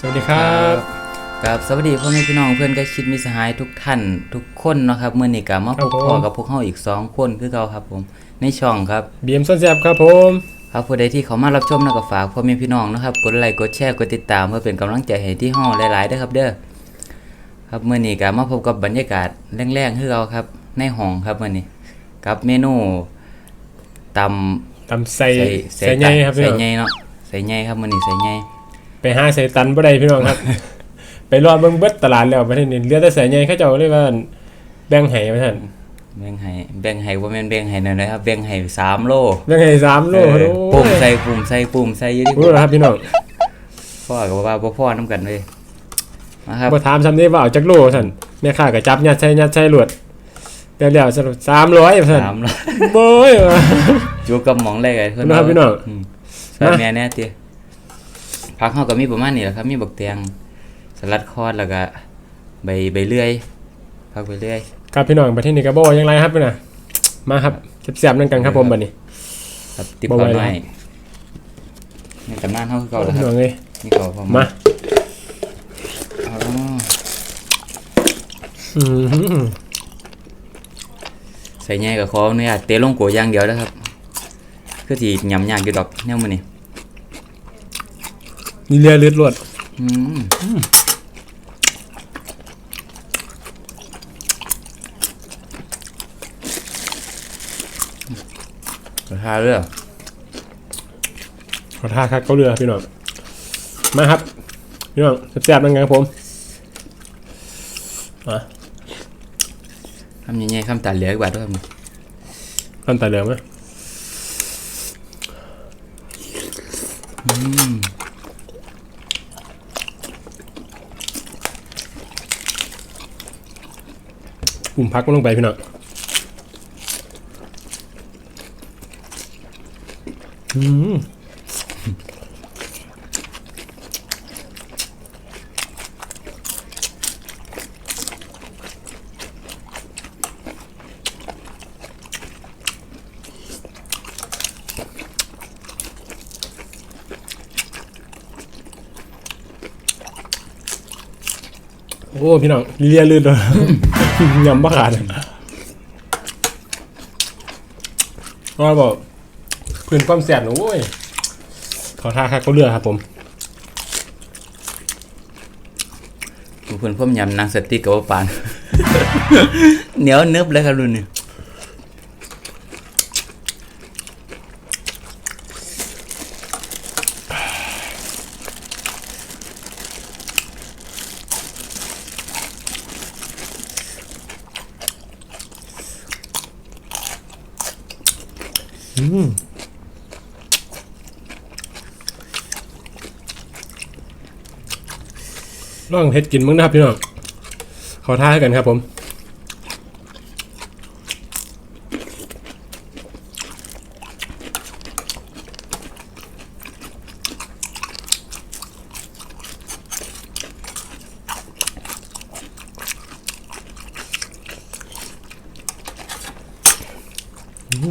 ครับกับสวัสดีพ่อแม่พี่น้องเพื่อนใกล้ชิดมิตรสหายทุกท่านทุกคนเนาะครับเมื่อนี้ก็มาพบพ่อกับพวกเฮาอีกสองคนคือเก่าครับผมในช่องครับบีมส้นแซบครับผมครับผู้ใดที่เขามารับชมนะก็ฝากพ่อแม่พี่น้องนะครับกดไลค์กดแชร์กดติดตามเพื่อเป็นกำลังใจให้ที่ห้องหลายๆเด้อครับเด้อครับเมื่อนี้ก็มาพบกับบรรยากาศแรงๆคือเราครับ ในห้องครับเมื่อนี้กับเมนูตำตำใส่ใส่ใส่ใหญ่ครับพี่ใส่น้องใหญ่เนาะใส่ใหญ่ครับมื่อนี้ใส่ใหญ่ไป หาใส่ตันบ่ได้พี่น้องครับ ไปรอเบิ่งเบิดตลาดแล้วประเทศนี้เหลือแต่ใส่ใหญ่เขาเจ้าเรียกว่าแบ่งให้ว่าท่านแบ่งให้แบ่งให้ว่าแม่นแบ่งให้หน่อยๆครับแบ่งให้สามโลแบ่งให้3โลเออโอ้ปุ่มยใส่ปุ่มใส่ปุ่มใส่อยู่ที่รู้แล้วครับพี่น้องพ่อกับว่าบ่พ่อน้ำกันเลยมาครับบ่ถามซ้ำนี้ว่าเอาจักโลว่าท่านแม่ค้าก็จับยัดใส่ยัดใส่หลวดแล้วแล้วสรุป300ว่าท่านสามโลโบ้ยว่ะอยู่กับหมองเลยไงเพิ่นครับพี่น้องมใส่แม่แน่ติ ผักเฮาก็มีประมาณนี้แหละครับ มีบักเตียงสลัดคอดแล้วก็ใบใบเลื่อยผักใบเลื่อยครับพี่น้องประเทศนี้ก็บ่ว่าอย่างไรครับพี่น่ะมาครับแซ่บๆนั่นกันครับผมบัดนี้ครับติบบ่ข้าวไหวน้อยแล้วในตำนานเฮาคือเก่าแล้วคพี่รับน้องเอ้ยนี่เก่าพอมาอ๋ออืมใส่ใหญ่ก็ขออนุญาตเตะลงโกอย่างเดียวนะครับคือสิยำยากอยู่ดอกแนวมื้อนี้ มีเรือเลือดรวดอืมราคาเรือขอท่าครับเขาเรือพี่น้อง มาครับ พี่น้องแซ่บๆนั่นไงผมมาคำใหญ่ๆคำตาเหลือกบาทด้วยครับขั้นตาเหลือไหม ปุ่มพักมันลงไปพี่น้องอืม โอ้พี่น้องเลียลื่นเลยยำบ้าขาดก็บอกเพื่อนความแสบหนูโอ้ยขอท่าครับเขาเรือครับผมทุกคนพ่อมยำนางสติ๊กกับว่าปาน เหนียวนึบเลยครับรุ่นนี้ ร่องเฮ็ดกินมั้งนะครับพี่น้องขอท้าให้กันครับผม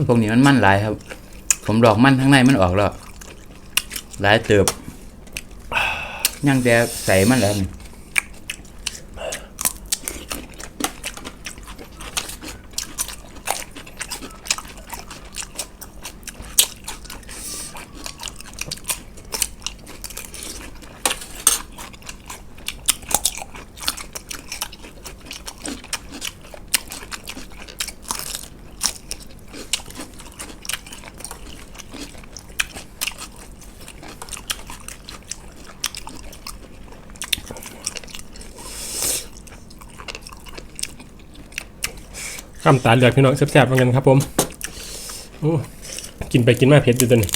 พวกนี้มันมันหลายครับ ผมหลอกมันทั้งในมันออกแล้วหลายเติบยังแต่ใส่มันแล้วนี่ ข้ามตาเหลือกพี่น้องแซ่บๆเหมือนกันครับผมโอ้กินไปกินมาเผ็ดอยู่ตัวนี้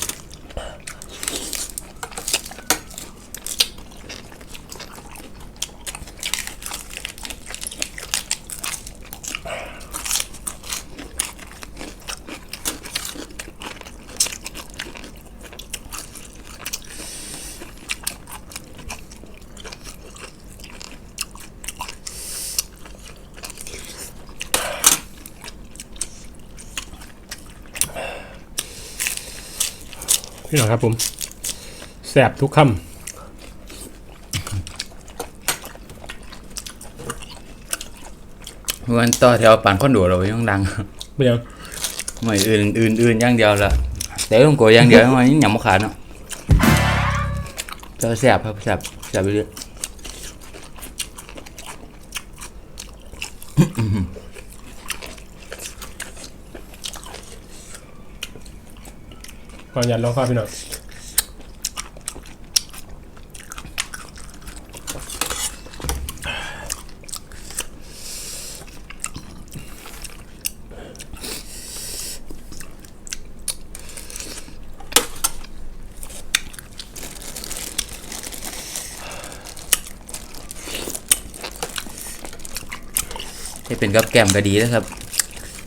พี่น้องครับผมแสบทุกคำวันต่อแถวปั่นข้อนดูเรายังดังไม่ยังไม่อื่นอื่นอื่นอย่างเดียวละเต่ต้องโกอย่างเดียวมันหยำมขามเนาะจะแสบครับแสบแสบไปเรื่อย ก่อนยันลองข้าวพี่น้องให้เป็นกับแก้มก็ดีนะครับ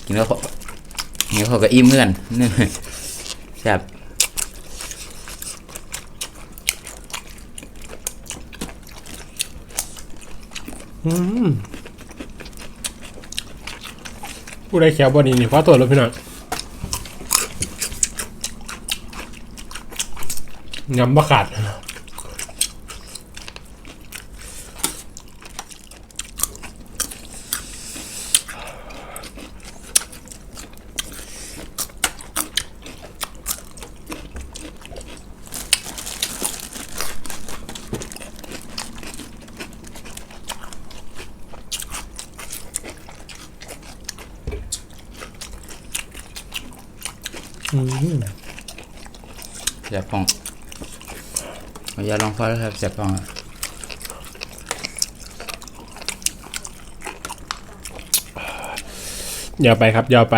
กินแล้วเขากินแล้วเขาก็อิ่มเพื่อนนี่แซ่บ ผู้ไดแขวบอดีนี่ฟ้าตัวแล้วพี่น้องยำบะขาด แซ่บพองเอาอย่าลองฟ้าแล้วครับแซ่บพองอะยาวไปครับยาวไป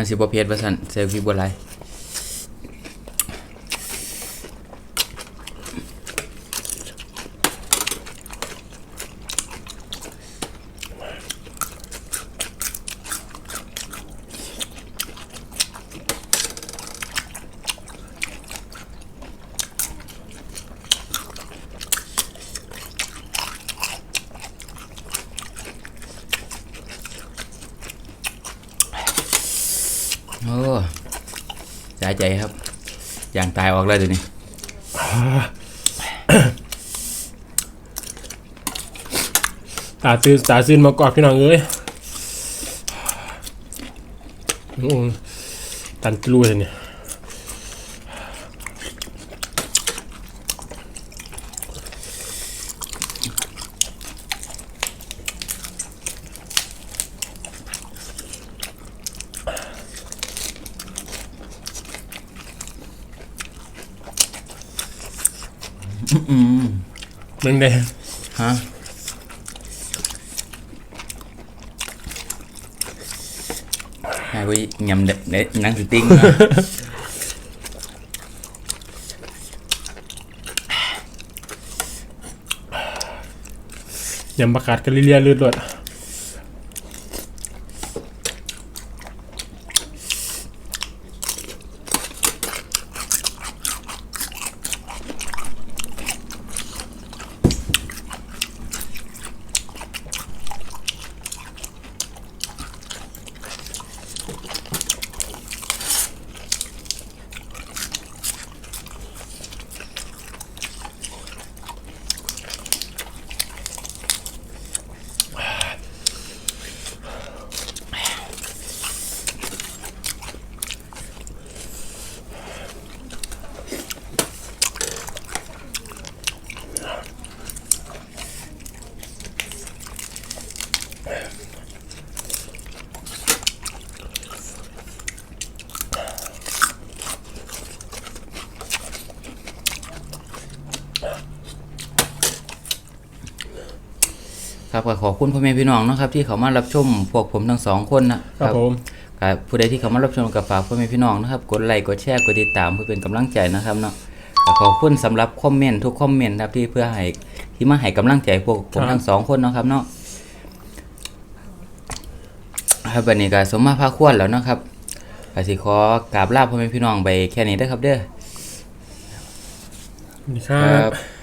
มันสิบ่เผ็ดว่าซั่นเซลฟี่บ่หลาย โอ้ สายใจครับอย่างตายออกเลยเดี๋ยวนี้ตาตื่นตาซื่นมากอบพี่น้องเอ้ยโอ้ยตันตรูเลยเนี่ย มึงได้ฮะให้ไปยำเด็ดเด็ดหนังสติ้งมายำประกาศกันเรียๆเลือดลวด ครับก็ขอบคุณพ่อแม่พี่น้องนะครับที่เขามารับชมพวกผมทั้งสองคนนะครับผมครับผู้ใดที่เขามารับชมกับฝากพ่อแม่พี่น้องนะครับกดไลค์กดแชร์กดติดตามเพื่อเป็นกำลังใจนะครับเนาะก็ขอบคุณสำหรับคอมเมนต์ทุกคอมเมนต์นะครับที่เพื่อให้ที่มาให้กำลังใจพวกผมทั้งสองคนเนาะครับเนาะครับวันนี้ก็สมมาพาควรแล้วเนาะครับก็สิขอกราบลาพ่อแม่พี่น้องไปแค่นี้เด้อครับเด้อนี่ครับครับ